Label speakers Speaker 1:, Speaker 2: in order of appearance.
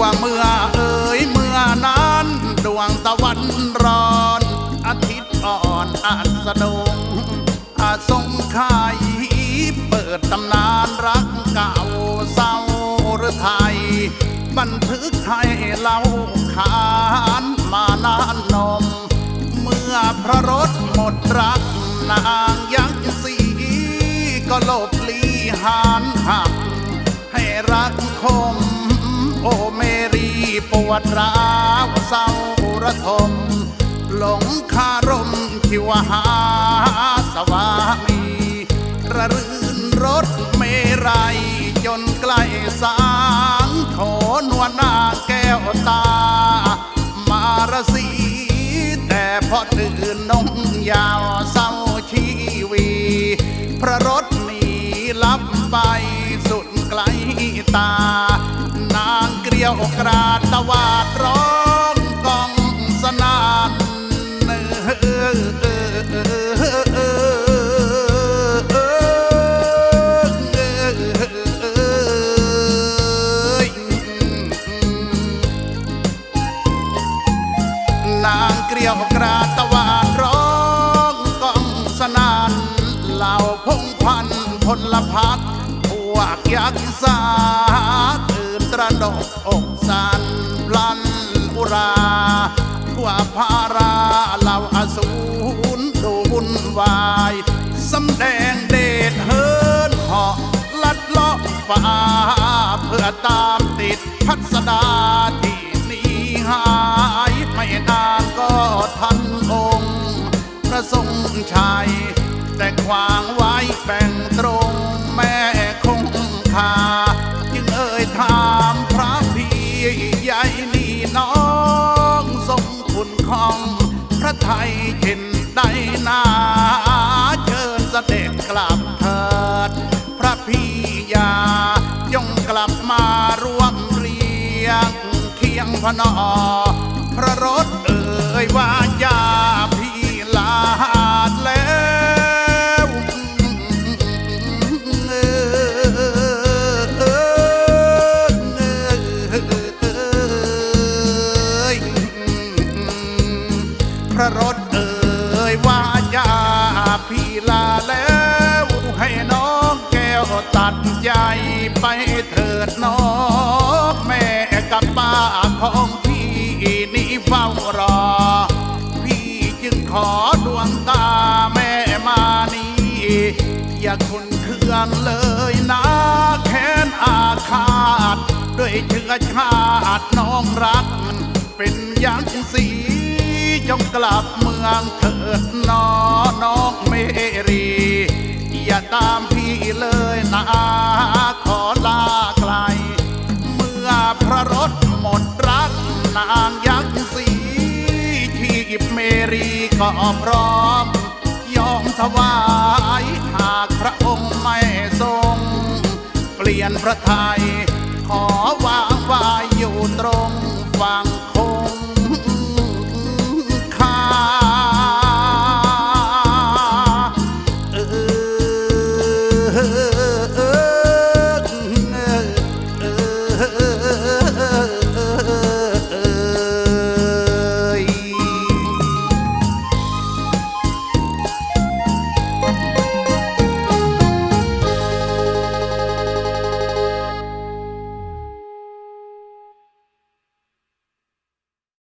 Speaker 1: ว่าเมื่อเอ่ยเมื่อนั้นดวงตะวันร้อนอาทิตย์อ่อนอาจสดงอาจทรงไข่เปิดตำนานรักเก่าเศร้าหรือไทย บันทึกให้เล่าขานมานานนม เมื่อพระรถหมดรักนางยักษ์สีก็ลบลีหานหักให้รักคมโอเม ปวดร้าวเศร้าระทม หลงคารมทิวหาสวามีระรื่นรถเมรัยจนใกล้สางโถนวนาแก้วตา มารสี แต่พอตื่นนงยาวเศร้าชีวี พระรถหนีลับไปสุดไกลตา เกลียวกราดตวาดร้องกองสนานนางเกลียวกราดตวาดร้องกองสนานเหล่าพงพันพลพัดพวกยักษ์สา ตระหนกอกสันพลันอุราทั่วพาราเหล่าอสูรดูวุ่นวายสำแดงเดชเฮินเหาะลัดเลาะฟ้าเพื่อตามติดพัสดาที่หนีหายไม่นานก็ทันองค์ พระทรงชัยแต่ขวางไว้แบ่งตรง ใหญ่นี่น้องทรงคุณของพระไทยเห็นได้นาเชิญเสด็จกลับเถิด พระพี่ยายงกลับมาร่วมเรียงเคียงพนอ พระรถเอ่ยว่า พระรถเอ่ยว่าญาพี่ลาแล้ว ให้น้องแก้วตัดใจไปเถิดน้องแม่กับป้าของพี่นี่เฝ้ารอ พี่จึงขอดวงตาแม่มานีอย่าคุณเคื่องเลยนะแค้นอาฆาตด้วยเชื้อชาติน้องรัก เป็นอย่างสี จงกลับเมืองเถิดนอน้องเมรี อย่าตามพี่เลยนะขอลาไกล เมื่อพระรถหมดรักนางยักษ์สีชีพเมรีก็พร้อม ยอมถวายหากพระองค์ไม่ทรง เปลี่ยนพระไทย ขอวางไว้อยู่ตรงฝั่ง her